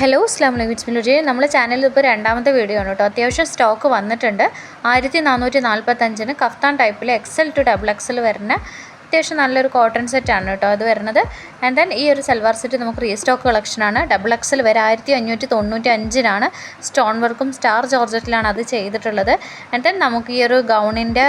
Hello അസ്ലാം വലൈക്കും മിനുജി നമ്മുടെ ചാനലിൽ ഇപ്പോൾ രണ്ടാമത്തെ വീഡിയോ ആണ് കേട്ടോ. അത്യാവശ്യം സ്റ്റോക്ക് വന്നിട്ടുണ്ട്. ആയിരത്തി നാനൂറ്റി നാൽപ്പത്തഞ്ചിന് കഫ്താൻ ടൈപ്പിൽ എക്സൽ ടു ഡബിൾ എക്സൽ വരുന്ന അത്യാവശ്യം നല്ലൊരു കോട്ടൺ സെറ്റാണ് കേട്ടോ അത് വരുന്നത്. ആൻഡ് ദെൻ ഈ ഒരു സൽവാർ സെറ്റ് നമുക്ക് റീസ്റ്റോക്ക് കളക്ഷനാണ് ഡബിൾ എക്സൽ വരെ ആയിരത്തി അഞ്ഞൂറ്റി തൊണ്ണൂറ്റി അഞ്ചിനാണ് സ്റ്റോൺ വർക്കും സ്റ്റാർ ജോർജറ്റിലാണ് അത് ചെയ്തിട്ടുള്ളത്. ആൻഡ് ദെൻ നമുക്ക് ഈ ഒരു ഗൗണിന്റെ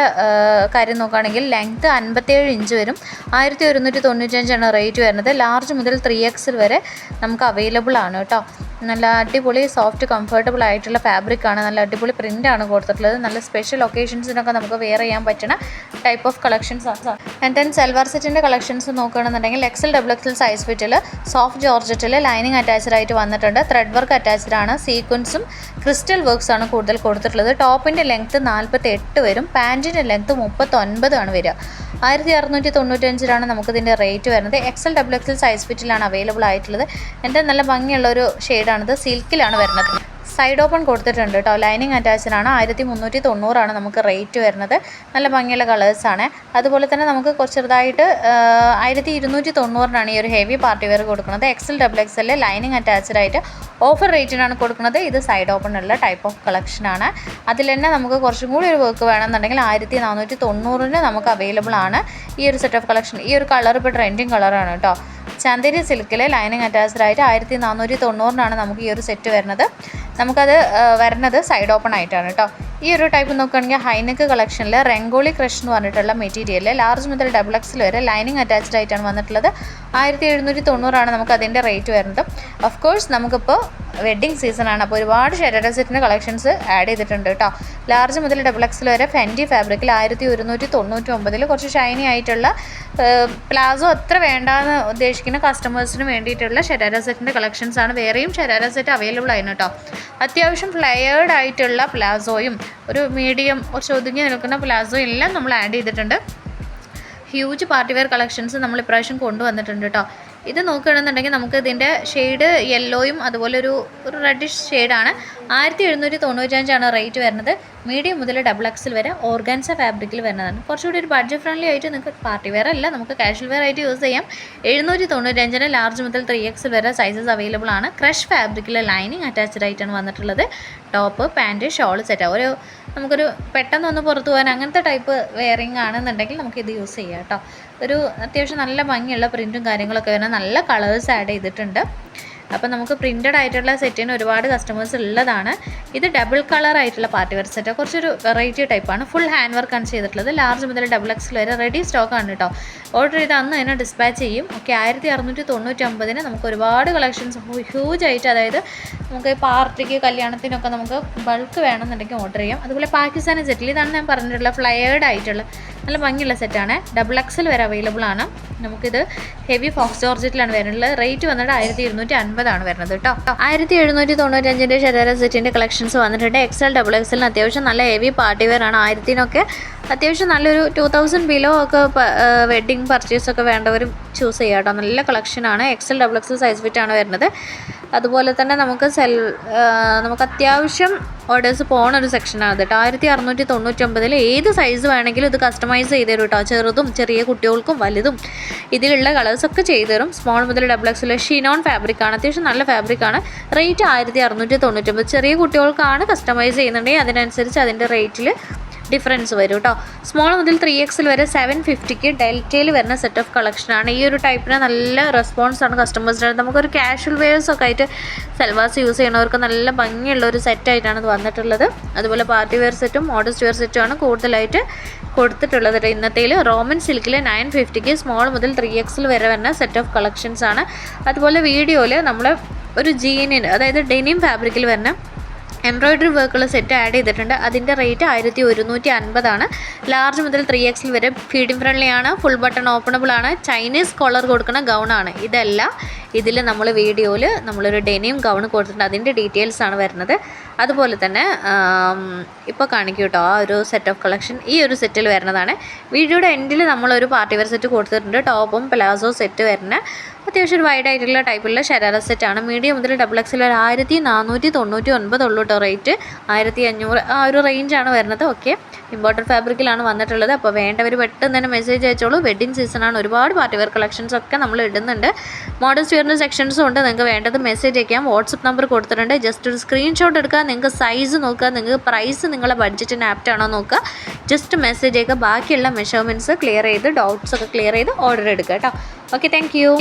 കാര്യം നോക്കുകയാണെങ്കിൽ ലെങ്ത്ത് അൻപത്തേഴ് ഇഞ്ച് വരും. ആയിരത്തി ഒരുന്നൂറ്റി തൊണ്ണൂറ്റഞ്ചാണ് റേറ്റ് വരുന്നത്. ലാർജ് മുതൽ ത്രീ എക്സിൽ വരെ നമുക്ക് അവൈലബിൾ ആണ് കേട്ടോ നല്ല അടിപൊളി സോഫ്റ്റ് കംഫർട്ടബിൾ ആയിട്ടുള്ള ഫാബ്രിക് ആണ്. നല്ല അടിപൊളി പ്രിന്റാണ് കൊടുത്തിട്ടുള്ളത്. നല്ല സ്പെഷ്യൽ ഒക്കേഷൻസിനൊക്കെ നമുക്ക് വെയർ ചെയ്യാൻ പറ്റുന്ന ടൈപ്പ് ഓഫ് കളക്ഷൻസ് ആണ് ആൻഡ് ദെൻ സെൽവാർ സെറ്റിന്റെ കളക്ഷൻസ് നോക്കുകയാണെന്നുണ്ടെങ്കിൽ എക്സൽ ഡബിൾ എക്സൽ സൈസ് ഫിറ്റിൽ സോഫ്റ്റ് ജോർജറ്റിൽ ലൈനിങ് അറ്റാച്ച്ഡ് ആയിട്ട് വന്നിട്ടുണ്ട്. ത്രെഡ് വർക്ക് അറ്റാച്ച്ഡ് ആണ്. സീക്വൻസും ക്രിസ്റ്റൽ വർക്ക്സ് ആണ് കൂടുതൽ കൊടുത്തിട്ടുള്ളത്. ടോപ്പിന്റെ ലെങ്ത്ത് നാൽപ്പത്തി എട്ട് വരും. പാന്റിന്റെ ലെങ്ത്ത് മുപ്പത്തൊൻപതാണ് വരിക. ആയിരത്തി അറുന്നൂറ്റി തൊണ്ണൂറ്റഞ്ചിലാണ് നമുക്കിതിന്റെ റേറ്റ് വരുന്നത്. എക്സൽ ഡബിൾ എക്സൽ സൈസ് ഫിറ്റിലാണ് അവൈലബിൾ ആയിട്ടുള്ളത്. എന്റെ നല്ല ഭംഗിയുള്ള ഒരു ഷെയ്ഡാണിത് സിൽക്കിലാണ് വരുന്നത്. സൈഡ് ഓപ്പൺ കൊടുത്തിട്ടുണ്ട് കേട്ടോ. ലൈനിങ് അറ്റാച്ച്ഡ് ആണ്. ആയിരത്തി മുന്നൂറ്റി തൊണ്ണൂറാണ് നമുക്ക് റേറ്റ് വരുന്നത്. നല്ല ഭംഗിയുള്ള കളേഴ്സാണ് അതുപോലെ തന്നെ നമുക്ക് കുറച്ച് ചെറുതായിട്ട് ആയിരത്തി ഇരുന്നൂറ്റി തൊണ്ണൂറിനാണ് ഈ ഒരു ഹെവി പാർട്ടി വെയർ കൊടുക്കുന്നത്. XL double XL lining attached ആയിട്ട് ഓഫർ റേറ്റിനാണ് കൊടുക്കുന്നത്. ഇത് സൈഡ് ഓപ്പൺ ഉള്ള ടൈപ്പ് ഓഫ് കളക്ഷനാണ് അതിൽ തന്നെ നമുക്ക് കുറച്ചും കൂടി ഒരു വർക്ക് വേണമെന്നുണ്ടെങ്കിൽ ആയിരത്തി നാനൂറ്റി തൊണ്ണൂറിന് നമുക്ക് അവൈലബിൾ ആണ് ഈ ഒരു സെറ്റ് ഓഫ് കളക്ഷൻ ഈ ഒരു കളർ ഇപ്പോൾ ട്രെൻഡിങ് കളറാണ് കേട്ടോ. ചാന്തേരി സിൽക്കിലെ ലൈനിങ് അറ്റാച്ച്ഡായിട്ട് ആയിരത്തി നാനൂറ്റി തൊണ്ണൂറിനാണ് നമുക്ക് ഈ ഒരു സെറ്റ് വരുന്നത്. നമുക്കത് വരുന്നത് സൈഡ് ഓപ്പൺ ആയിട്ടാണ് കേട്ടോ ഈ ഒരു ടൈപ്പ് നോക്കുകയാണെങ്കിൽ ഹൈനെക്ക് കളക്ഷനിൽ റെങ്കോളി ക്രഷ് എന്ന് പറഞ്ഞിട്ടുള്ള മെറ്റീരിയൽ ലാർജ് മുതൽ ഡബിൾ എക്സിൽ വരെ ലൈനിങ് അറ്റാച്ച്ഡ് ആയിട്ടാണ് വന്നിട്ടുള്ളത്. ആയിരത്തി എഴുന്നൂറ്റി തൊണ്ണൂറാണ് നമുക്ക് അതിന്റെ റേറ്റ് വരുന്നത്. ഓഫ് കോഴ്സ് നമുക്കിപ്പോൾ വെഡ്ഡിങ് സീസണാണ് അപ്പോൾ ഒരുപാട് ഷെഡഡ് സെറ്റിന്റെ കളക്ഷൻസ് ആഡ് ചെയ്തിട്ടുണ്ട് കേട്ടോ ലാർജ് മുതൽ ഡബിൾ എക്സിൽ വരെ ഫെന്റി ഫാബ്രിക്കിൽ ആയിരത്തി ഒരുന്നൂറ്റി തൊണ്ണൂറ്റി ഒമ്പതിൽ കുറച്ച് ഷൈനി ആയിട്ടുള്ള പ്ലാസോ അത്ര വേണ്ടാന്ന് ഉദ്ദേശിക്കുന്ന കസ്റ്റമേഴ്സിന് വേണ്ടിയിട്ടുള്ള ഷെരാര സെറ്റിന്റെ കളക്ഷൻസ് ആണ്. വേറെയും ഷെരാര സെറ്റ് അവൈലബിൾ ആയിരുന്നു കേട്ടോ അത്യാവശ്യം ഫ്ലെയേർഡ് ആയിട്ടുള്ള പ്ലാസോയും ഒരു മീഡിയം കുറച്ച് ഒതുങ്ങി നിൽക്കുന്ന പ്ലാസോ എല്ലാം നമ്മൾ ആഡ് ചെയ്തിട്ടുണ്ട്. ഹ്യൂജ് പാർട്ടി വെയർ കളക്ഷൻസ് നമ്മൾ ഇപ്രാവശ്യം കൊണ്ടുവന്നിട്ടുണ്ട് കേട്ടോ ഇത് നോക്കുകയാണെന്നുണ്ടെങ്കിൽ നമുക്ക് ഇതിന്റെ ഷെയ്ഡ് യെല്ലോയും അതുപോലെ ഒരു ഒരു റെഡിഷ് ഷെയ്ഡാണ് ആയിരത്തി എഴുന്നൂറ്റി തൊണ്ണൂറ്റഞ്ചാണ് റേറ്റ് വരുന്നത്. മീഡിയം മുതൽ ഡബിൾ എക്സിൽ വരെ ഓർഗാൻസ ഫാബ്രിക്കിൽ വരുന്നതാണ്. കുറച്ചുകൂടി ഒരു ബഡ്ജറ്റ് ഫ്രണ്ട്ലി ആയിട്ട് നിങ്ങൾക്ക് പാർട്ടി വെയർ അല്ല നമുക്ക് കാഷ്വൽ വെയർ ആയിട്ട് യൂസ് ചെയ്യാം. എഴുന്നൂറ്റി തൊണ്ണൂറ്റഞ്ചിന് ലാർജ് മുതൽ ത്രീ എക്സ് വരെ സൈസസ് അവൈലബിൾ ആണ്. ക്രഷ് ഫാബ്രിക്കിൽ ലൈനിങ് അറ്റാച്ച്ഡ് ആയിട്ടാണ് വന്നിട്ടുള്ളത്. ടോപ്പ് പാന്റ് ഷോൾ സെറ്റ് ഒരു നമുക്കൊരു പെട്ടെന്ന് ഒന്ന് പുറത്തു പോകാൻ അങ്ങനത്തെ ടൈപ്പ് വെയറിങ് ആണെന്നുണ്ടെങ്കിൽ നമുക്ക് ഇത് യൂസ് ചെയ്യാം കേട്ടോ ഒരു അത്യാവശ്യം നല്ല ഭംഗിയുള്ള പ്രിന്റും കാര്യങ്ങളൊക്കെ വരുന്ന നല്ല കളേഴ്സ് ആഡ് ചെയ്തിട്ടുണ്ട്. അപ്പോൾ നമുക്ക് പ്രിന്റഡ് ആയിട്ടുള്ള സെറ്റിന് ഒരുപാട് കസ്റ്റമേഴ്സ് ഉള്ളതാണ്. ഇത് ഡബിൾ കളർ ആയിട്ടുള്ള പാർട്ടി വെയർ സെറ്റ് കുറച്ചൊരു വെറൈറ്റി ടൈപ്പാണ് ഫുൾ ഹാൻഡ് വർക്കാണ് ചെയ്തിട്ടുള്ളത്. ലാർജ് മുതൽ ഡബിൾ എക്സ് വരെ റെഡി സ്റ്റോക്കാണ് കേട്ടോ ഓർഡർ ചെയ്ത് അന്ന് തന്നെ ഡിസ്പാച്ച് ചെയ്യും. ഓക്കെ ആയിരത്തി അറുന്നൂറ്റി തൊണ്ണൂറ്റി ഒമ്പതിന് നമുക്ക് ഒരുപാട് കളക്ഷൻസ് ഹ്യൂജ് ആയിട്ട് അതായത് നമുക്ക് പാർട്ടിക്ക് കല്യാണത്തിനൊക്കെ നമുക്ക് ബൾക്ക് വേണമെന്നുണ്ടെങ്കിൽ ഓർഡർ ചെയ്യാം. അതുപോലെ പാകിസ്ഥാനി സെറ്റിൽ ഇതാണ് ഞാൻ പറഞ്ഞിട്ടുള്ള ഫ്ലയേർഡ് ആയിട്ടുള്ള നല്ല ഭംഗിയുള്ള സെറ്റാണ് ഡബിൾ എക്സൽ വരെ അവൈലബിൾ ആണ്. നമുക്കിത് ഹെവി ഫോക്സ് ജോർജറ്റിലാണ് വരുന്നത്. റേറ്റ് വന്നിട്ട് ആയിരത്തി ഇരുന്നൂറ്റി അൻപതാണ് വരുന്നത് കേട്ടോ. ആയിരത്തി എഴുന്നൂറ്റി തൊണ്ണൂറ്റഞ്ചിന്റെ ശരാര സെറ്റിന്റെ കളക്ഷൻസ് വന്നിട്ടുണ്ട് എക്സൽ ഡബിൾ എക്സലിന് അത്യാവശ്യം നല്ല ഹെവി പാർട്ടി വെയർ ആണ്. ആയിരത്തിനൊക്കെ അത്യാവശ്യം നല്ലൊരു ടു തൗസൻഡ് ബിലോ ഒക്കെ വെഡ്ഡിങ് പർച്ചേസ് ഒക്കെ വേണ്ടവരും ചൂസ് ചെയ്യാം കേട്ടോ. നല്ല കളക്ഷനാണ് XL double XL size fit ആണ് വരുന്നത്. അതുപോലെ തന്നെ നമുക്ക് സെൽ നമുക്ക് അത്യാവശ്യം ഓർഡേഴ്സ് പോണ ഒരു സെക്ഷനാണ് കേട്ടോ ആയിരത്തി അറുന്നൂറ്റി തൊണ്ണൂറ്റൊമ്പതിൽ ഏത് സൈസ് വേണമെങ്കിലും ഇത് കസ്റ്റമൈസ് ചെയ്ത് തരും കേട്ടോ. ചെറുതും ചെറിയ കുട്ടികൾക്കും വലുതും ഇതിലുള്ള കളേഴ്സൊക്കെ ചെയ്തു തരും. സ്മോൾ മുതൽ ഡബിൾ എക്സിൽ ഷിനോൺ ഫാബ്രിക്കാണ് അത്യാവശ്യം നല്ല ഫാബ്രിക്കാണ് റേറ്റ് ആയിരത്തി അറുന്നൂറ്റി തൊണ്ണൂറ്റൊമ്പത് ചെറിയ കുട്ടികൾക്കാണ് കസ്റ്റമൈസ് ചെയ്യുന്നുണ്ടെങ്കിൽ അതിനനുസരിച്ച് അതിന്റെ റേറ്റിൽ ഡിഫറൻസ് വരും കേട്ടോ സ്മോൾ മുതൽ ത്രീ എക്സിൽ വരെ സെവൻ ഫിഫ്റ്റിക്ക് ഡെൽറ്റയിൽ വരുന്ന സെറ്റ് ഓഫ് കളക്ഷനാണ് ഈ ഒരു ടൈപ്പിന് നല്ല റെസ്പോൺസ് ആണ് കസ്റ്റമേഴ്സിന് നമുക്കൊരു കാഷ്വൽ വെയേഴ്സ് ഒക്കെ ആയിട്ട് സെൽവാസ് യൂസ് ചെയ്യണവർക്ക് നല്ല ഭംഗിയുള്ള ഒരു സെറ്റായിട്ടാണ് ഇത് വന്നിട്ടുള്ളത്. അതുപോലെ പാർട്ടി വെയർ സെറ്റും മോഡസ്റ്റ് വെയർ സെറ്റുമാണ് കൂടുതലായിട്ട് കൊടുത്തിട്ടുള്ളത് ഇന്നത്തെ റോമൻ സിൽക്കിൽ നയൻ ഫിഫ്റ്റിക്ക് സ്മോൾ മുതൽ ത്രീ എക്സിൽ വരെ വരുന്ന സെറ്റ് ഓഫ് കളക്ഷൻസ് ആണ്. അതുപോലെ വീഡിയോയിൽ നമ്മൾ ഒരു ജീനിന് അതായത് ഡെനിം ഫാബ്രിക്കിൽ വരുന്ന എംബ്രോയ്ഡറി വർക്കുള്ള സെറ്റ് ആഡ് ചെയ്തിട്ടുണ്ട്. അതിന്റെ റേറ്റ് ആയിരത്തി ഒരുന്നൂറ്റി അൻപതാണ് ലാർജ് മുതൽ ത്രീ എക്സിൽ വരെ ഫീഡിംഗ് ഫ്രണ്ട്ലി ആണ്. ഫുൾ ബട്ടൺ ഓപ്പണബിൾ ആണ്. ചൈനീസ് കോളർ കൊടുക്കുന്ന ഗൗണാണ് ഇതല്ല ഇതിൽ നമ്മൾ വീഡിയോയിൽ നമ്മളൊരു ഡെനിയും ഗൗൺ കൊടുത്തിട്ടുണ്ട്. അതിന്റെ ഡീറ്റെയിൽസ് ആണ് വരുന്നത്. അതുപോലെ തന്നെ ഇപ്പോൾ കാണിക്കും കേട്ടോ ആ ഒരു സെറ്റ് ഓഫ് കളക്ഷൻ ഈ ഒരു സെറ്റിൽ വരുന്നതാണ്. വീഡിയോയുടെ എൻഡിൽ നമ്മളൊരു പാർട്ടി വെയർ സെറ്റ് കൊടുത്തിട്ടുണ്ട്. ടോപ്പും പ്ലാസോ സെറ്റ് വരുന്ന അത്യാവശ്യം ഒരു വൈഡ് ആയിട്ടുള്ള ടൈപ്പുള്ള ഷരാര സെറ്റ് ആണ്. മീഡിയം മുതൽ ഡബിൾ എക്സിൽ ഒരു ആയിരത്തി നാനൂറ്റി തൊണ്ണൂറ്റി ഒൻപത് ഉള്ളൂ കേട്ടോ റേറ്റ് ആയിരത്തി അഞ്ഞൂറ് ആ ഒരു റേഞ്ചാണ് വരുന്നത്. ഓക്കെ ഇമ്പോർട്ടഡ് ഫാബ്രിക്കിലാണ് വന്നിട്ടുള്ളത്. അപ്പോൾ വേണ്ടവർ പെട്ടെന്ന് തന്നെ മെസ്സേജ് അയച്ചോളൂ. വെഡ്ഡിങ് സീസണാണ് ഒരുപാട് പാർട്ടി വെയർ കളക്ഷൻസ് ഒക്കെ നമ്മൾ ഇടുന്നുണ്ട്. മോഡൽസ് വെയറിന്റെ സെക്ഷൻസും ഉണ്ട്. നിങ്ങൾക്ക് വേണ്ടത് മെസ്സേജ് അയക്കാം. വാട്സപ്പ് നമ്പർ കൊടുത്തിട്ടുണ്ട്. ജസ്റ്റ് ഒരു സ്ക്രീൻഷോട്ട് എടുക്കുക. നിങ്ങൾക്ക് സൈസ് നോക്കുക. നിങ്ങൾക്ക് പ്രൈസ് നിങ്ങളുടെ ബഡ്ജറ്റിന് ആപ്റ്റ് ആണോ നോക്കുക. ജസ്റ്റ് മെസ്സേജ് അയക്കുക. ബാക്കിയുള്ള മെഷർമെന്റ്സ് ക്ലിയർ ചെയ്ത് ഡൗട്ട്സ് ഒക്കെ ക്ലിയർ ചെയ്ത് ഓർഡർ എടുക്കുക കേട്ടോ ഓക്കെ താങ്ക് യു